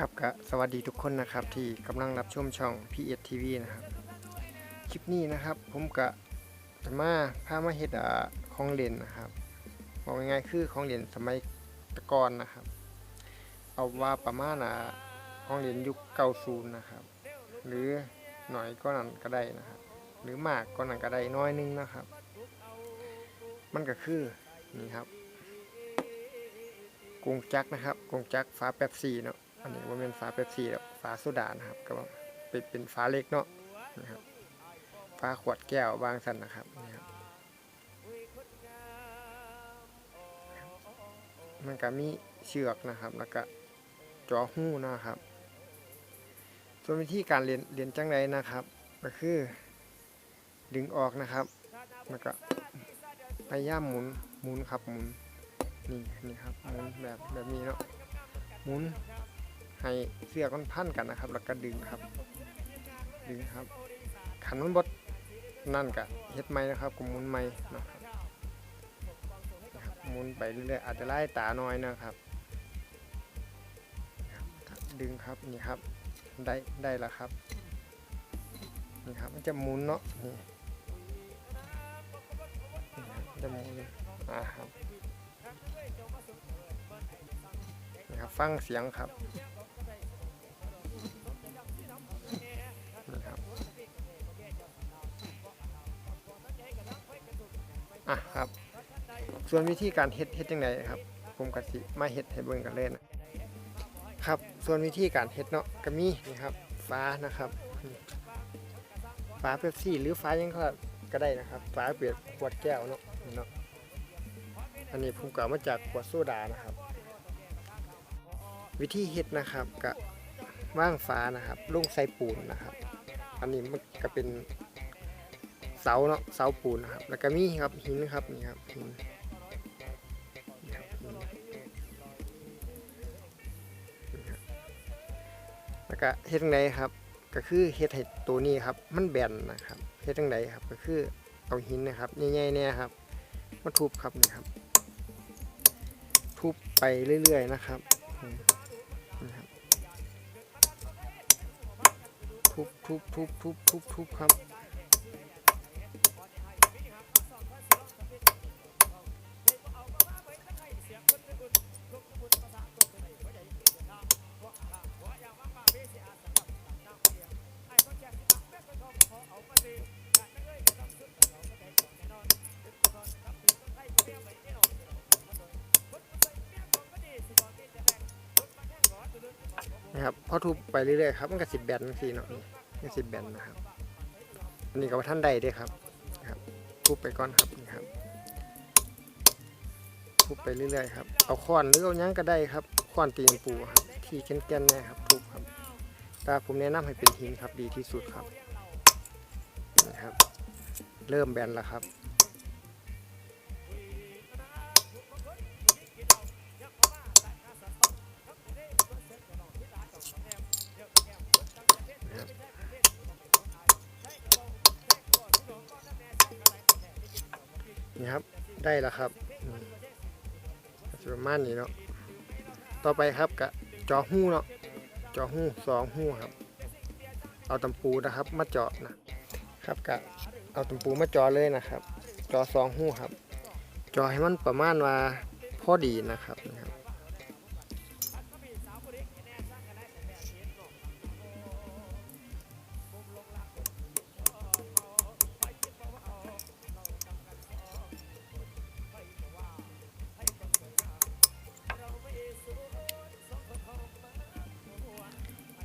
ครับก็สวัสดีทุกคนนะครับที่กำลังรับชมช่อง p ี TV นะครับ คลิปนี้นะครับผมก็จะมาพามาเฮ็ดอ่าของเล่นนะครับบอกง่ายๆคือของเล่นสมัยตะกอนนะครับ เอาว่าประมาณอ่าของเล่นยุค90นะครับ หรือหน่อยก็นั้นก็ได้นะครับ หรือมากก็นั้นก็ได้น้อยนึงนะครับ มันก็คือนี่ครับกงจักนะครับกงจักฟ้าแป๊บซี่เนาะ อันนี้ว่าเป็นฝาเป๊ปซี่แบบฝาโซดานะครับก็เป็นเป็นฝาเล็กเนาะนะครับฝาขวดแก้วบางสันนะครับนี่ครับมันก็มีเชือกนะครับ แล้วก็จอหู้นะครับ ส่วนวิธีการเรียนเรียนจังไรนะครับ ก็คือดึงออกนะครับแล้วก็พยายามหมุนหมุนครับหมุนนี่นี่ครับหมุนแบบแบบนี้เนาะหมุน ให้เสือกมันพันกันนะครับ แล้วก็ดึงครับ ดึงครับขันมันบดนั่นกะเฮ็ดไม้นะครับก็หมุนไม้นะครับมุนไปเรื่อยๆอาจจะไล่ตาน้อยนะครับดึงครับนี่ครับได้ได้แล้วครับนี่ครับมันจะหมุนเนาะนี่นี่ครับจะหมุนอ่าครับนี่ครับฟังเสียงครับ อะครับ ส่วนวิธีการเฮ็ดเฮ็ดยังไงครับ ผมกสิมาเฮ็ดให้เบิ่งกันเลยนะครับ ส่วนวิธีการเฮ็ดเนาะก็มีนี่ครับฟ้านะครับฟ้าเป๊ปซี่หรือฟ้ายังก็ก็ได้นะครับฟ้าเปียกขวดแก้วเนาะนี่เนาะอันนี้ผมก็เอมาจากขวดโซดานะครับ วิธีเฮ็ดนะครับก็ว่างฟ้านะครับลงใส่ปูนนะครับ อันนี้มันก็เป็น เสาเนาะเสาปูนนะครับ แล้วก็มีครับหินครับนี่ครับหินนี่ครับหินนะครับแล้วก็เฮ็ดจังไดครับ ก็คือเฮ็ดให้ตัวนี้ครับ มันแบนนะครับเฮ็ดจังไดครับ ก็คือเอาหินนะครับใหญ่ๆเนี่ยครับมาทุบครับนี่ครับ ทุบไปเรื่อย ๆ นะครับนี่ครับทุบทุบทุบทุบทุบทุบครับ ครับพอทุบไปเรื่อยๆครับมันก็สิบแบนสีเนาะนี่นสิบแบนนะครับอันนี้ก็ว่าท่านใดด้วยครับครับ ทุบไปก่อนครับนี่ครับ ทุบไปเรื่อยๆครับเอาค้อนหรือเอายังก็ได้ครับค้อนตีนปูครับที่แก่นๆเนี่ยครับทุบครับแต่ผมแนะนำให้เป็นหินครับดีที่สุดครับนี่ครับ เริ่มแบนแล้วครับ นี่ครับได้แล้วครับประมาณนี้เนาะต่อไปครับกะจอหู้เนาะจอหู้สองหู้ครับ เอาตำปูนะครับ มาเจาะนะครับกะเอาตำปูมาเจาะเลยนะครับ จอสองหู้ครับ จอให้มันประมาณว่าพอดีนะครับนะครับ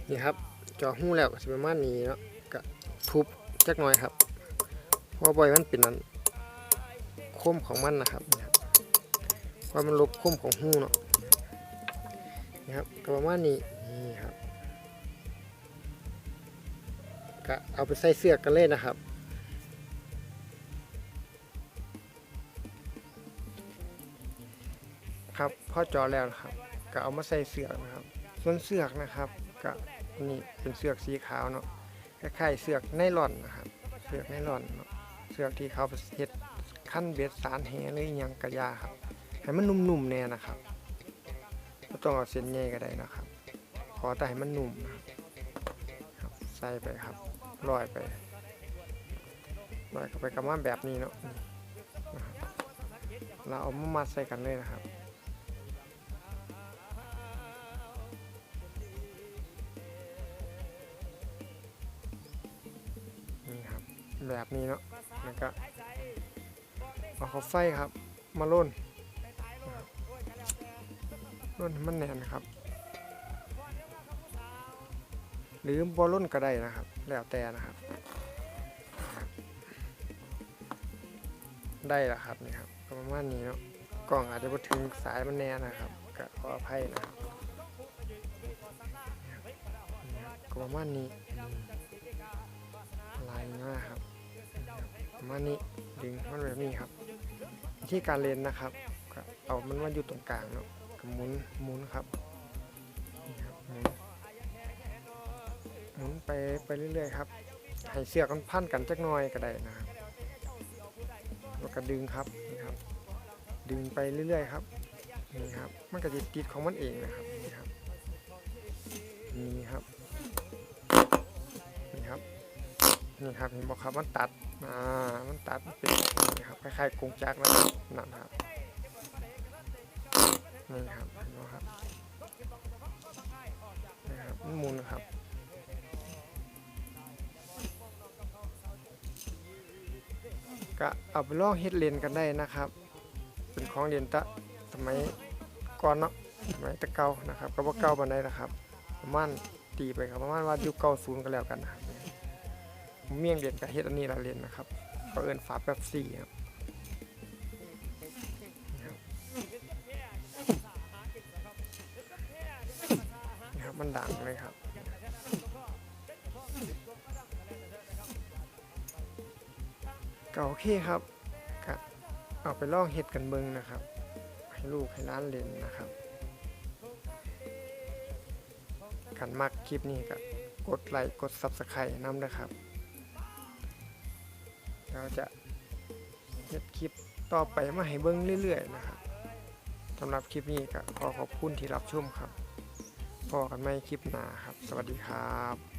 นี่ครับจอหู้แล้วสิประมาณนี้เนาะก็ทุบจักหน่อยครับเพราะว่าบอยมันเป็นนั้นคมของมันนะครับนี่ครับเพราะมันลบคมของหู้เนาะนี่ครับก็ประมาณนี้นี่ครับก็เอาไปใส่เสื้อกกันเลยนะครับครับพอจอแล้วนะครับก็เอามาใส่เสือกนะครับ ส่วนเสือกนะครับก็ นี่เป็นเสือกสีขาวเนาะคล้ายๆเสือกไนลอนนะครับ เสือกไนลอนเนาะเสือกที่เขาเฮ็ดขั้นเบ็ดสารแหหรือยังกระยาครับ ให้มันนุ่มๆแน่นะครับบ่ต้องเอาเส้นใหญ่ก็ได้นะครับ ขอแต่ให้มันนุ่มนะครับใส่ไปครับลอยไปลอยไปกับว่าแบบนี้เนาะนะครับเราเอามามัดใส่กันเลยนะครับ แบบนี้เนาะแล้วก็เอาเขาไฟครับ มาล่นล่นมันแน่นครับ หรือบอล่นก็ได้นะครับ แล้วแต่นะครับ ได้แล้วครับนี่ครับก็ประมาณนี้เนาะกล่องอาจจะบ่ถึงสายมันแน่นะครับก็ขออภัยนะครับนี่ครับนี่ครับก็ประมาณนี้ลายมากครับ ประมาณนี้ดึงมันแบบนี้ครับวิธีการเล่นนะครับเอามันมาอยู่ตรงกลางเนาะก็หมุนหมุนครับนี่ครับหมุนหมุนไปไปเรื่อยๆครับให้เสือกมันพันกันจักหน่อยก็ได้นะครับแล้วก็ดึงครับนี่ครับ ดึงไปเรื่อยๆครับนี่ครับ มันก็จะติดของมันเองนะครับ นี่ครับเห็นบอกครับมันตัดอ่ามันตัดเป็นนี่ครับคล้ายๆกรงจักรนะครับนั่นครับนี่ครับเห็นไหมครับนี่ครับมันมุนครับก็เอาไปลองเฮ็ดเลนกันได้นะครับ เป็นของเรียนตะสมัยก่อนเนาะสมัยตะเก่านะครับก็บ่เก่าปานใดนะครับ ประมาณตีไปครับประมาณว่ายุคเก่าศูนย์ก็แล้วกันนะครับ เมี่ยงเรียนกับเฮ็ดอันนี้ละเรียนนะครับเขาเอินฝาแป๊บซี่ครับนี่ครับนะครับมันดังเลยครับก็โอเคครับก็เอาไปลองเฮ็ดกันเบิงนะครับ ให้ลูกให้ร้านเล่นนะครับกันมักคลิปนี้ก็กดไลค์กด Subscribe น้ำนะครับ เราจะเฮ็ดคลิปต่อไปมาให้เบิ้งเรื่อยๆนะครับสำหรับคลิปนี้ก็ขอขอบคุณที่รับชมครับพอกันใหม่คลิปหน้าครับ สวัสดีครับ